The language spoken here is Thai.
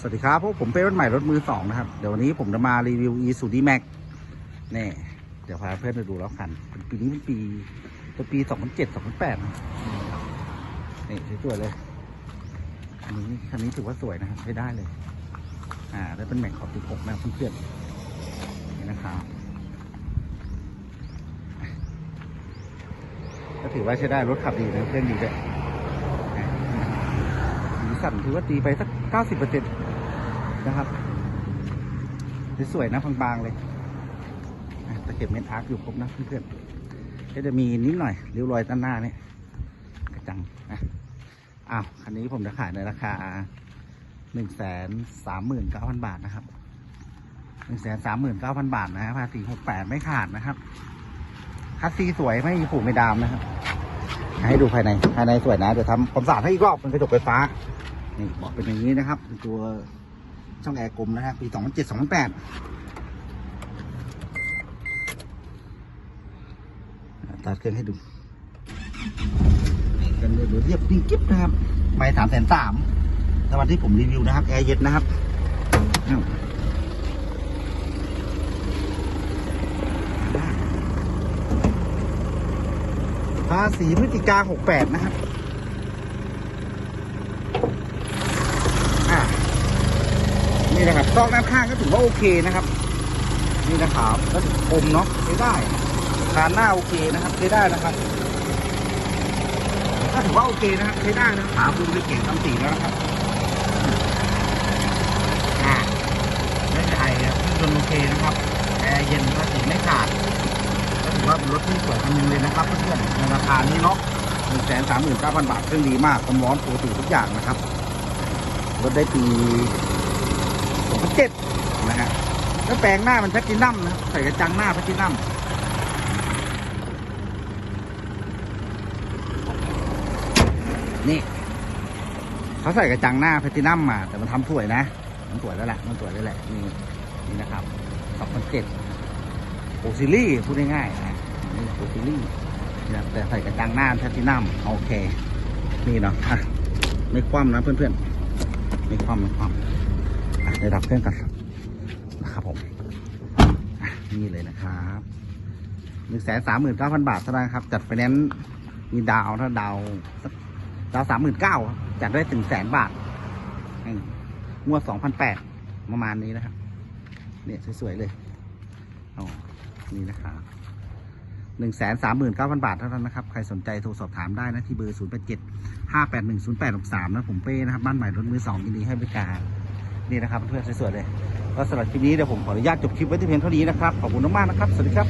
สวัสดีครับพวกผมเป็นรถใหม่รถมือสองนะครับ เดี๋ยววันนี้ผมจะมารีวิว e s u d Max นี่ เดี๋ยวพาเพื่อนไปดูแล้วกันเป็นปีนี้เป็นปีเป็นปี2007 2008นะนี่สวยๆเลยคันนี้คันนี้ถือว่าสวยนะครับใช้ได้เลย อ่าแล้วเป็นแม็กขอบ16นะครับเพื่อนๆนี่นะครับก็ถือว่าใช้ได้รถขับดีนะเครื่องดีด้วยสีสันถือว่าตีไปสัก 90% นะครับสวยๆนะบางๆเลยตะเข็บเม็ดอาร์คอยู่ครบนะเพื่อนๆก็จะมีนิดหน่อยริ้วรอยด้านหน้าเนี่ยกระจังนะอ้าวคันนี้ผมจะขายในราคาหนึ่งแสนสามหมื่นเก้าพันบาทนะครับหนึ่งแสนสามหมื่นเก้าพันบาทนะฮะภาษีหกแปดไม่ขาดนะครับคัสซีสวยไม่มีผูกไม่ดามนะครับ ให้ดูภายในภายในสวยนะเดี๋ยวทำความสะอาดให้อีกรอบเป็นกระจกไฟฟ้านี่บอกเป็นอย่างนี้นะครับ ตัว ช่องแอร์กลมนะครับปีสองพันเจ็ดสองพันแปดตัดเครื่องให้ดูกันเลยเรียบนิ่งกิ๊บนะครับไม่สามแสนสามในวันที่ผมรีวิวนะครับ แอร์เย็นนะครับอ้าวภาษีพฤศจิกา68 นะครับอ่า นะครับซอกด้านข้างก็ถือว่าโอเคนะครับ นี่นะครับก็ถือคมเนาะใช้ได้คานหน้าโอเคนะครับใช้ได้นะครับก็ถือว่าโอเคนะครับใช้ได้นะครับขาคุณไปเก่งทำสีแล้วนะครับอ่าไม่ใหญ่ครับเครื่องยนโอเคนะครับแอร์เย็นภาษีไม่ขาดก็ถือว่าเป็นรถที่สวยคันนึงเลยนะครับเพื่อนๆในราคานี้เนาะหนึ่งแสนสามหมื่นเก้าพันบาทเครื่องดีมากความร้อนปกติทุกอย่างนะครับรถได้ปี พันเจ็ดนะฮะแล้วแปลงหน้ามันแพทตินัมนะใส่กระจังหน้าแพทตินัมนี่เขาใส่กระจังหน้าแพลตินัมมาแต่มันทำสวยนะมันสวยแล้วแหละมันสวยแล้วแหละนี่นี่นะครับสองพันเจ็ดโอซิลี่พูดง่ายๆนะนี่โอซิลี่นะแต่ใส่กระจังหน้าแพลตินัมโอเค นี่เนาะอะไม่คว่ำนะเพื่อนๆไม่คว่ำไม่คว่ำ อะดับเครื่องกันนะครับผมนี่เลยนะครับหนึ่งแสนสามหมื่นเก้าพันบาทเท่านั้นครับ จัดไฟแนนซ์มีดาวถ้าดาวดาวสามหมื่นเก้าจัดได้ถึงแสนบาทงวดสองพันแปดประมาณนี้นะครับ เนี่ยสวยๆเลยอ๋อนี่นะครับหนึ่งแสนสามหมื่นเก้าพันบาทเท่านั้นนะครับ ใครสนใจโทรสอบถามได้นะที่เบอร์ศูนย์แปดเจ็ดห้าแปดหนึ่งศูนย์แปดหกสามนะผมเป้นะครับ บ้านใหม่รถมือสองยินดีให้บริการ นี่นะครับเพื่อนสวยๆเลยก็สำหรับคลิปนี้เดี๋ยวผมขออนุญาตจบคลิปไว้ที่เพียงเท่านี้นะครับขอบคุณมากๆนะครับสวัสดีครับ